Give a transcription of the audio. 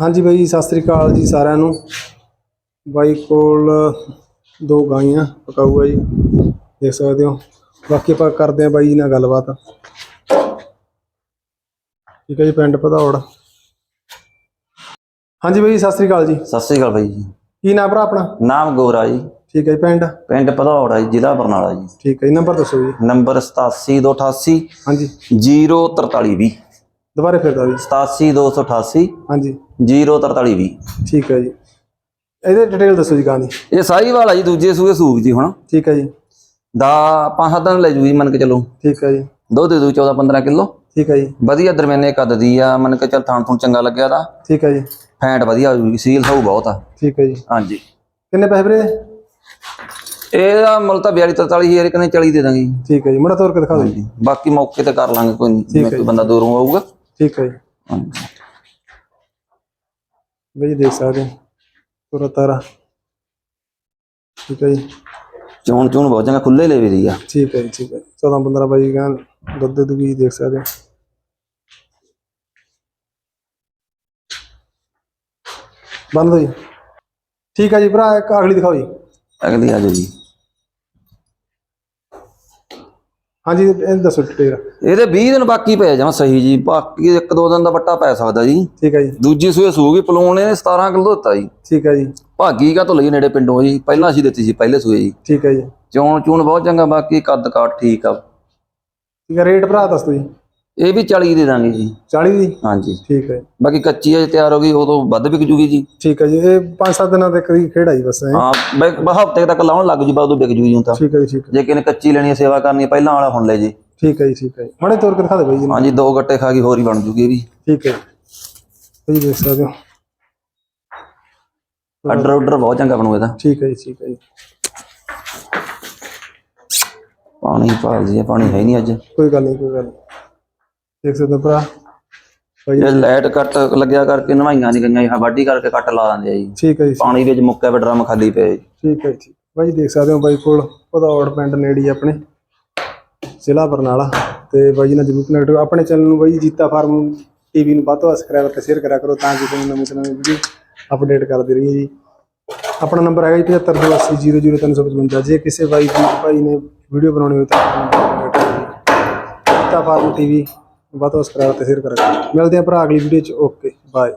ਹਾਂਜੀ ਬਾਈ ਸਤਿ ਸ੍ਰੀ ਅਕਾਲ ਜੀ ਸਾਰਿਆਂ ਨੂੰ। ਬਾਈ ਕੋਲ ਦੋ ਗਾਈਆਂ ਪਕਾਊ ਆ ਜੀ ਦੇਖ ਸਕਦੇ ਹੋ। ਬਾਕੀ ਆਪਾਂ ਕਰਦੇ ਆ ਬਾਈ ਜੀ ਨਾਲ ਗੱਲਬਾਤ। ਠੀਕ ਹੈ ਜੀ ਪਿੰਡ ਭਦੌੜ। ਹਾਂਜੀ ਬਾਈ ਸਤਿ ਸ੍ਰੀ ਅਕਾਲ ਜੀ। ਸਤਿ ਸ੍ਰੀ ਅਕਾਲ ਬਾਈ ਜੀ। ਕੀ ਨਾਮ ਭਰਾ ਆਪਣਾ? ਨਾਮ ਗੋਰਾ ਜੀ। ਠੀਕ ਹੈ ਜੀ ਪਿੰਡ? ਪਿੰਡ ਭਦੌੜ ਹੈ ਜੀ, ਜ਼ਿਲ੍ਹਾ ਬਰਨਾਲਾ ਜੀ। ਠੀਕ ਹੈ ਜੀ ਨੰਬਰ ਦੱਸੋ ਜੀ। ਨੰਬਰ 87288 ਹਾਂਜੀ। 04320 ਦੁਬਾਰੇ ਫਿਰ ਦੋ ਜੀ 87288 ਹਾਂਜੀ। 04320 ਠੀਕ ਹੈ ਜੀ। ਇਹਦੇ ਡਿਟੇਲ ਦੱਸੋ ਜੀ ਗਾਂ ਦੀ ਇਹ ਸਾਹੀਵਾਲ ਆ ਜੀ ਦੂਜੇ ਸੂਏ ਸੂਕ ਜੀ ਹੁਣ। ਠੀਕ ਹੈ ਜੀ। ਦਾ ਪੰਜ ਸੱਤ ਦਿਨ ਲੈ ਜੂ ਜੀ ਮੰਨ ਕੇ ਚਲੋ। ਠੀਕ ਹੈ ਜੀ। ਦੁੱਧ ਦੇ ਦੂ 14 15 ਕਿਲੋ। ਠੀਕ ਹੈ ਜੀ। ਵਧੀਆ ਦਰਮਿਆਨੇ ਕੱਦ ਦੀ ਆ ਮੰਨ ਕੇ ਚੱਲ ਥਾਣ ਥੁਣ ਚੰਗਾ ਲੱਗਿਆ ਦਾ ਠੀਕ ਹੈ ਜੀ। ਫੈਂਟ ਵਧੀਆ ਹੋ ਜੂਗੀ ਸੀਲ ਸਾਊ ਬਹੁਤ ਆ। ਠੀਕ ਹੈ ਜੀ। ਹਾਂਜੀ। ਕਿੰਨੇ ਪੈਸੇ ਵੀਰੇ? ਇਹਦਾ ਮੁੱਲ ਤਾਂ 42 43 ਹਜ਼ਾਰ ਕਿਨੇ 40 ਦੇ ਦਾਂਗੇ ਠੀਕ ਹੈ ਜੀ। ਮੁੰਡਾ ਤੋਰ ਕੇ ਦਿਖਾ ਦਿਓ ਜੀ। ਬਾਕੀ ਮੌਕੇ ਤੇ ਕਰ ਲਾਂਗੇ ਕੋਈ ਨਹੀਂ। ਬੰਦਾ ਦੂਰੋਂ ਆਊਗਾ। ਠੀਕ ਹੈ ਜੀ। ਹਾਂਜੀ। ਬਈ ਦੇਖ ਸਕਦੇ ਹੋ ਪੂਰਾ ਤਾਰਾ। ਠੀਕ ਹੈ ਜੀ। ਚੋਣ ਚੋਣ ਬਹੁਤ ਚੰਗਾ ਖੁੱਲੇ ਲੈ ਵੀ ਆ। ਠੀਕ ਹੈ ਜੀ ਠੀਕ ਹੈ 14 15 ਬਾਈ ਗਾਂ ਦੁੱਧ ਦੁਗੀ ਦੇਖ ਸਕਦੇ ਹੋ। ਬੰਦ ਹੋ ਜੀ। ਠੀਕ ਹੈ ਜੀ ਭਰਾ ਇੱਕ ਅਗਲੀ ਦਿਖਾਓ ਜੀ। ਅਗਲੀ ਆ ਜਾਓ ਜੀ। ਹਾਂਜੀ ਇਹ ਦੱਸੋ ਡਿਟੇਲ ਇਹਦੇ 20 ਦਿਨ ਬਾਕੀ ਪਏ ਜਮਾ ਸਹੀ ਜੀ ਬਾਕੀ ਇੱਕ ਦੋ ਦਿਨ ਦਾ ਵੱਟਾ ਪੈ ਸਕਦਾ ਜੀ। ਠੀਕ ਹੈ ਜੀ। ਦੂਜੀ ਸੂਏ ਸੂਗੀ ਪਲੂਣ ਇਹਨੇ 17 ਕਿਲੋ ਦਿੱਤਾ ਜੀ। ਠੀਕ ਹੈ ਜੀ। ਭਾਗੀ ਕਾ ਤੋਂ ਲਈ ਨੇੜੇ ਪਿੰਡੋਂ ਜੀ ਪਹਿਲਾਂ ਅਸੀਂ ਦਿੱਤੀ ਸੀ ਪਹਿਲੇ ਸੂਏ ਜੀ। ਠੀਕ ਹੈ ਜੀ। ਚੋਣ ਚੂਣ ਬਹੁਤ ਚੰਗਾ ਬਾਕੀ ਕੱਦ ਕਾਠ ਠੀਕ ਆ। ਠੀਕ ਹੈ ਰੇਟ ਭਰਾ ਦੱਸ ਦਿਓ ਜੀ। ਇਹ ਵੀ 40 ਦੇ ਦਾਂਗੇ ਜੀ। 40 ਦੀ? ਹਾਂਜੀ। ਠੀਕ ਹੈ। ਬਾਕੀ ਕੱਚੀ ਅਜੇ ਤਿਆਰ ਹੋ ਗਈ ਉਹ ਤੋਂ ਵੱਧ ਵਿਕ ਜੂਗੀ ਜੀ। ਠੀਕ ਹੈ ਜੀ ਇਹ 5-7 ਦਿਨਾਂ ਤੱਕ ਦੀ ਖੇਡ ਆ ਜੀ ਬਸ। ਹਾਂ? ਬਈ ਹਫ਼ਤੇ ਤੱਕ ਲਾਉਣ ਲੱਗ ਜੂ ਬਾਅਦ ਉਹ ਵਿਕ ਜੂਗੀ ਹੁਣ ਤਾਂ। ਠੀਕ ਹੈ ਜੀ ਠੀਕ ਹੈ। ਜੇ ਕਿਨੇ ਕੱਚੀ ਲੈਣੀ ਹੈ ਸੇਵਾ ਕਰਨੀ ਹੈ ਪਹਿਲਾਂ ਵਾਲਾ ਹੁਣ ਲੈ ਜੀ। ਠੀਕ ਹੈ ਜੀ ਠੀਕ ਹੈ। ਜੀ ਮਾੜੇ ਤੋਰ ਕੇ ਦਿਖਾ ਦੇ ਬਾਈ ਜੀ। ਹਾਂਜੀ ਦੋ ਗੱਟੇ ਖਾ ਗਈ ਹੋਰ ਹੀ ਬਣ ਜੂਗੀ ਇਹ ਵੀ। ਠੀਕ ਹੈ। ਜੀ ਦੇਖ ਸਕਦੇ ਹੋ। ਆਰਡਰ ਆਰਡਰ ਬਹੁਤ ਚੰਗਾ ਬਣੂ ਇਹਦਾ। ਠੀਕ ਹੈ ਜੀ ਠੀਕ ਹੈ ਜੀ। ਪਾਣੀ ਭਾਲਦੀ ਹੈ ਪਾਣੀ ਹੈ ਨਹੀਂ ਅੱਜ। ਕੋਈ ਗੱਲ ਨਹੀਂ ਕੋਈ ਗੱਲ ਨਹੀਂ। ਦੇਖ ਸਕਦੇ ਹੋ ਭਰਾ। ਇਹ ਲਾਈਟ ਕੱਟ ਲੱਗਿਆ ਕਰਕੇ ਨਵਾਈਆਂ ਨਹੀਂ ਗਈਆਂ ਇਹ ਵਾਢੀ ਕਰਕੇ ਕੱਟ ਲਾ ਦਿੰਦੇ ਆ ਜੀ। ਠੀਕ ਹੈ ਜੀ ਪਾਣੀ ਵਿੱਚ ਮੁੱਕਿਆ ਪਿਆ ਡਰਮ ਖਾਲੀ ਪਿਆ ਜੀ। ਠੀਕ ਹੈ ਜੀ ਬਾਈ ਦੇਖ ਸਕਦੇ ਹੋ ਬਾਈ ਕੋਲ ਭਦੌੜ ਪਿੰਡ ਨੇੜੇ ਹੀ ਆਪਣੇ ਜ਼ਿਲ੍ਹਾ ਬਰਨਾਲਾ। ਤੇ ਬਾਈ ਜੀ ਨਾਲ ਜਰੂਰ ਕਨੈਕਟ ਆਪਣੇ ਚੈਨਲ ਨੂੰ ਬਾਈ ਜੀਤਾ ਫਾਰਮ ਟੀਵੀ ਨੂੰ ਵੱਧ ਤੋਂ ਵੱਧ ਸਬਸਕ੍ਰਾਈਬ ਤੇ ਸ਼ੇਅਰ ਕਰਿਆ ਕਰੋ ਤਾਂ ਕਿ ਤੁਹਾਨੂੰ ਨਵੀਂ ਤੋਂ ਨਵੀਂ ਵੀਡੀਓ ਅਪਡੇਟ ਕਰਦੇ ਰਹੀਏ ਜੀ। ਆਪਣਾ ਨੰਬਰ ਹੈਗਾ ਜੀ 7528000355 ਜੇ ਕਿਸੇ ਬਾਈ ਦੀ ਭਾਈ ਨੇ ਵੀਡੀਓ ਬਣਾਉਣੀ ਹੋਵੇ ਤਾਂ ਆਪਣਾ ਨੰਬਰ contact ਕਰੋ ਜੀ। ਜੀਤਾ ਫਾਰਮ ਟੀਵੀ ਵੱਧ ਤੋਂ ਵੱਧ ਸਬਸਕ੍ਰਾਈਬ ਤੇ ਸ਼ੇਅਰ ਕਰਿਆ ਕਰੋ ਮਿਲਦੇ ਹਾਂ ਭਰਾ ਅਗਲੀ ਵੀਡੀਓ ਚ। Okay bye